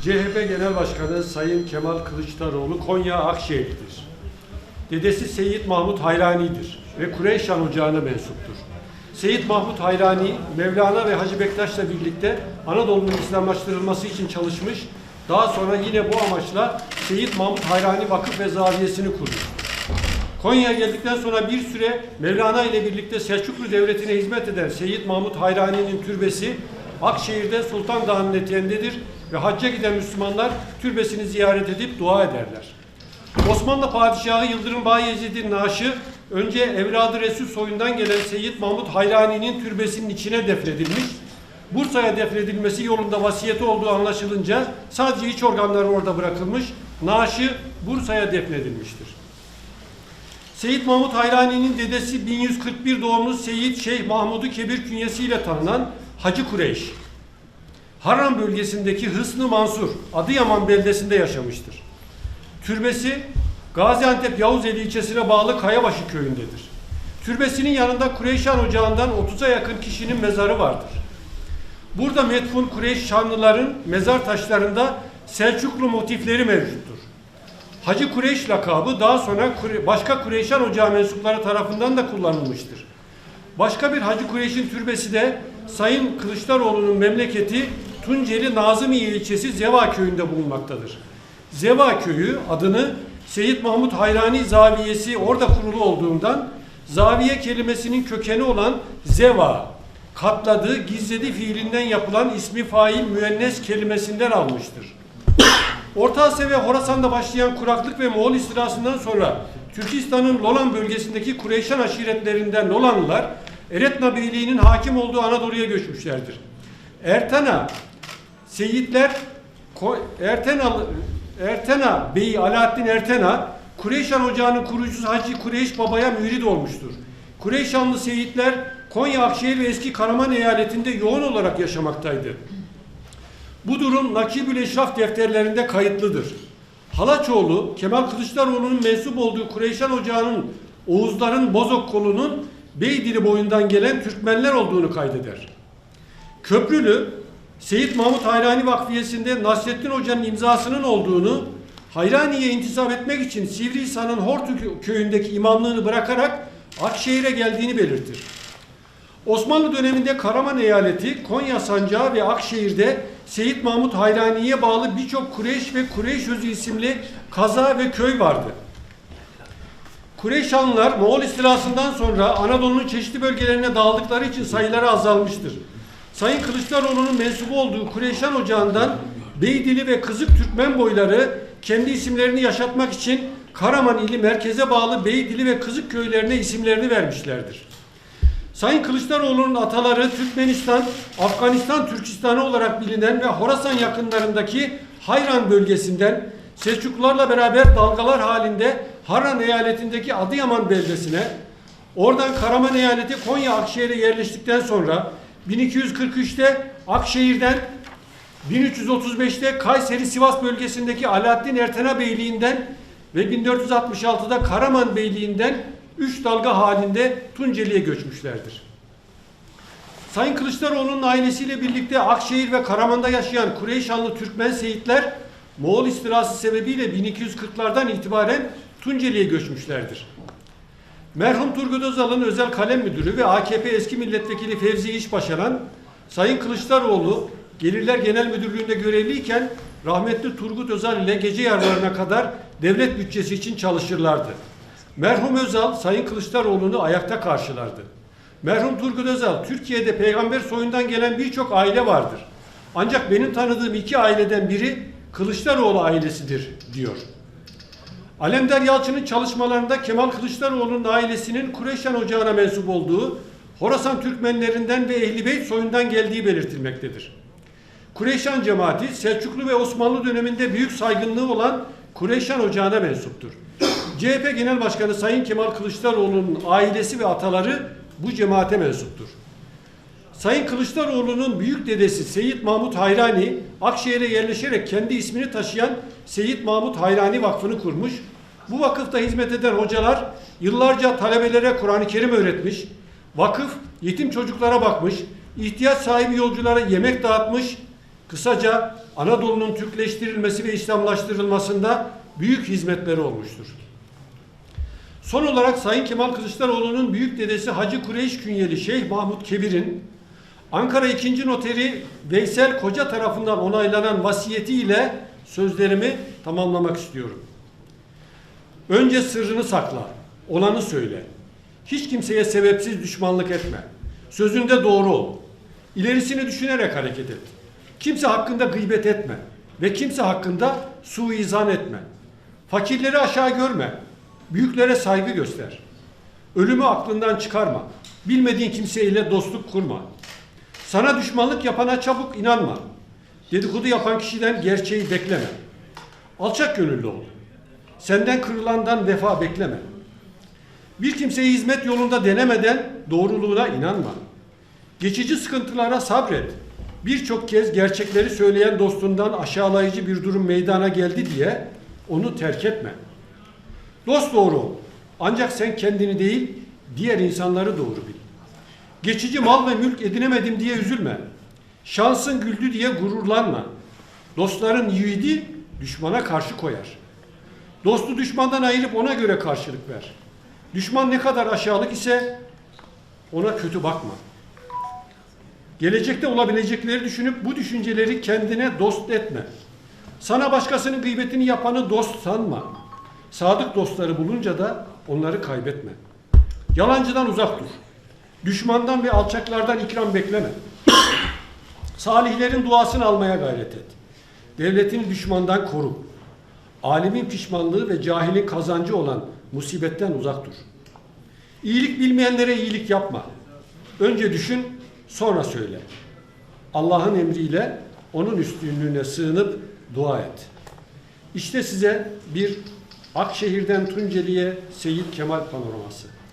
CHP Genel Başkanı Sayın Kemal Kılıçdaroğlu Konya Akşehir'dir. Dedesi Seyit Mahmut Hayrani'dir ve Kureyşan Ocağı'na mensuptur. Seyit Mahmut Hayrani, Mevlana ve Hacı Bektaş'la birlikte Anadolu'nun İslamlaştırılması için çalışmış, daha sonra yine bu amaçla Seyit Mahmut Hayrani Vakıf ve Zaviyesini kurmuş. Konya'ya geldikten sonra bir süre Mevlana ile birlikte Selçuklu Devleti'ne hizmet eden Seyyid Mahmut Hayrani'nin türbesi Akşehir'de Sultan Dağı'nın eteğindedir ve hacca giden Müslümanlar türbesini ziyaret edip dua ederler. Osmanlı Padişahı Yıldırım Bayezid'in naaşı önce evladı Resul soyundan gelen Seyyid Mahmut Hayrani'nin türbesinin içine defnedilmiş. Bursa'ya defnedilmesi yolunda vasiyeti olduğu anlaşılınca sadece iç organları orada bırakılmış. Naaşı Bursa'ya defnedilmiştir. Seyit Mahmut Hayrani'nin dedesi 1141 doğumlu Seyit Şeyh Mahmud'u Kebir künyesiyle tanınan Hacı Kureyş. Harran bölgesindeki Hısnı Mansur, Adıyaman beldesinde yaşamıştır. Türbesi Gaziantep Yavuzeli ilçesine bağlı Kayabaşı köyündedir. Türbesinin yanında Kureyşan Ocağı'ndan 30'a yakın kişinin mezarı vardır. Burada metfun Kureyş Şanlıların mezar taşlarında Selçuklu motifleri mevcuttur. Hacı Kureyş lakabı daha sonra başka Kureyşan Ocağı mensupları tarafından da kullanılmıştır. Başka bir Hacı Kureyş'in türbesi de Sayın Kılıçdaroğlu'nun memleketi Tunceli Nazımiye ilçesi Zeva köyünde bulunmaktadır. Zeva köyü adını Seyit Mahmut Hayrani Zaviyesi orada kurulu olduğundan zaviye kelimesinin kökeni olan zeva, katladı, gizledi fiilinden yapılan ismi fail müennes kelimesinden almıştır. Orta Asya ve Horasan'da başlayan kuraklık ve Moğol istilasından sonra Türkistan'ın Lolan bölgesindeki Kureyşan aşiretlerinden Lolanlılar Eretna Beyliği'nin hakim olduğu Anadolu'ya göçmüşlerdir. Ertena Seyitler Ertena Ertena Bey Alaaddin Ertena Kureyşan Ocağı'nın kurucusu Hacı Kureyş Baba'ya mürid olmuştur. Kureyşanlı Seyitler Konya, Akşehir ve eski Karaman eyaletinde yoğun olarak yaşamaktaydı. Bu durum Nakibül Eşraf defterlerinde kayıtlıdır. Halaçoğlu, Kemal Kılıçdaroğlu'nun mensup olduğu Kureyşan Ocağı'nın Oğuzların Bozok kolunun Beydili boyundan gelen Türkmenler olduğunu kaydeder. Köprülü, Seyit Mahmut Hayrani Vakfiyesi'nde Nasrettin Hoca'nın imzasının olduğunu, Hayrani'ye intisap etmek için Sivrihisar'ın Hortu köyündeki imamlığını bırakarak Akşehir'e geldiğini belirtir. Osmanlı döneminde Karaman eyaleti, Konya Sancağı ve Akşehir'de Seyit Mahmut Hayrani'ye bağlı birçok Kureyş ve Kureyş Özü isimli kaza ve köy vardı. Kureyşanlılar Moğol istilasından sonra Anadolu'nun çeşitli bölgelerine dağıldıkları için sayıları azalmıştır. Sayın Kılıçdaroğlu'nun mensubu olduğu Kureyşan Ocağı'ndan Beydili ve Kızık Türkmen boyları kendi isimlerini yaşatmak için Karaman ili merkeze bağlı Beydili ve Kızık köylerine isimlerini vermişlerdir. Sayın Kılıçdaroğlu'nun ataları Türkmenistan, Afganistan Türkistanı olarak bilinen ve Horasan yakınlarındaki Hayran bölgesinden Selçuklularla beraber dalgalar halinde Harran eyaletindeki Adıyaman beldesine, oradan Karaman eyaleti Konya Akşehir'e yerleştikten sonra 1243'te Akşehir'den 1335'te Kayseri Sivas bölgesindeki Alaaddin Ertena Beyliği'nden ve 1466'da Karaman Beyliği'nden üç dalga halinde Tunceli'ye göçmüşlerdir. Sayın Kılıçdaroğlu'nun ailesiyle birlikte Akşehir ve Karaman'da yaşayan Kureyşanlı Türkmen Seyitler Moğol istilası sebebiyle 1240'lardan itibaren Tunceli'ye göçmüşlerdir. Merhum Turgut Özal'ın özel kalem müdürü ve AKP eski milletvekili Fevzi İşbaşaran, Sayın Kılıçdaroğlu Gelirler Genel Müdürlüğü'nde görevliyken rahmetli Turgut Özal ile gece yarılarına kadar devlet bütçesi için çalışırlardı. Merhum Özal Sayın Kılıçdaroğlu'nu ayakta karşılardı. Merhum Turgut Özal Türkiye'de peygamber soyundan gelen birçok aile vardır. Ancak benim tanıdığım iki aileden biri Kılıçdaroğlu ailesidir diyor. Alemdar Yalçın'ın çalışmalarında Kemal Kılıçdaroğlu'nun ailesinin Kureyşan Ocağı'na mensup olduğu, Horasan Türkmenlerinden ve Ehli Beyt soyundan geldiği belirtilmektedir. Kureyşan cemaati Selçuklu ve Osmanlı döneminde büyük saygınlığı olan Kureyşan Ocağı'na mensuptur. CHP Genel Başkanı Sayın Kemal Kılıçdaroğlu'nun ailesi ve ataları bu cemaate mensuptur. Sayın Kılıçdaroğlu'nun büyük dedesi Seyit Mahmut Hayrani, Akşehir'e yerleşerek kendi ismini taşıyan Seyit Mahmut Hayrani Vakfı'nı kurmuş. Bu vakıfta hizmet eden hocalar yıllarca talebelere Kur'an-ı Kerim öğretmiş, vakıf yetim çocuklara bakmış, ihtiyaç sahibi yolculara yemek dağıtmış, Kısaca Anadolu'nun Türkleştirilmesi ve İslamlaştırılmasında büyük hizmetleri olmuştur. Son olarak Sayın Kemal Kılıçdaroğlu'nun büyük dedesi Hacı Kureyş Künyeli Şeyh Mahmut Kebir'in Ankara 2. Noteri Veysel Koca tarafından onaylanan vasiyetiyle sözlerimi tamamlamak istiyorum. Önce sırrını sakla, olanı söyle. Hiç kimseye sebepsiz düşmanlık etme. Sözünde doğru ol. İlerisini düşünerek hareket et. Kimse hakkında gıybet etme ve kimse hakkında suizan etme. Fakirleri aşağı görme. Büyüklere saygı göster. Ölümü aklından çıkarma. Bilmediğin kimseyle dostluk kurma. Sana düşmanlık yapana çabuk inanma. Dedikodu yapan kişiden gerçeği bekleme. Alçak gönüllü ol. Senden kırılandan vefa bekleme. Bir kimseyi hizmet yolunda denemeden doğruluğuna inanma. Geçici sıkıntılara sabret. Birçok kez gerçekleri söyleyen dostundan aşağılayıcı bir durum meydana geldi diye onu terk etme. Dost doğru ol. Ancak sen kendini değil, diğer insanları doğru bil. Geçici mal ve mülk edinemedim diye üzülme. Şansın güldü diye gururlanma. Dostların yiğidi düşmana karşı koyar. Dostu düşmandan ayırıp ona göre karşılık ver. Düşman ne kadar aşağılık ise ona kötü bakma. Gelecekte olabilecekleri düşünüp bu düşünceleri kendine dost etme. Sana başkasının gıybetini yapanı dost sanma. Sadık dostları bulunca da onları kaybetme. Yalancıdan uzak dur. Düşmandan ve alçaklardan ikram bekleme. Salihlerin duasını almaya gayret et. Devletini düşmandan koru. Alimin pişmanlığı ve cahilin kazancı olan musibetten uzak dur. İyilik bilmeyenlere iyilik yapma. Önce düşün, sonra söyle. Allah'ın emriyle onun üstünlüğüne sığınıp dua et. İşte size bir Akşehir'den Tunceli'ye Seyit Kemal panoraması.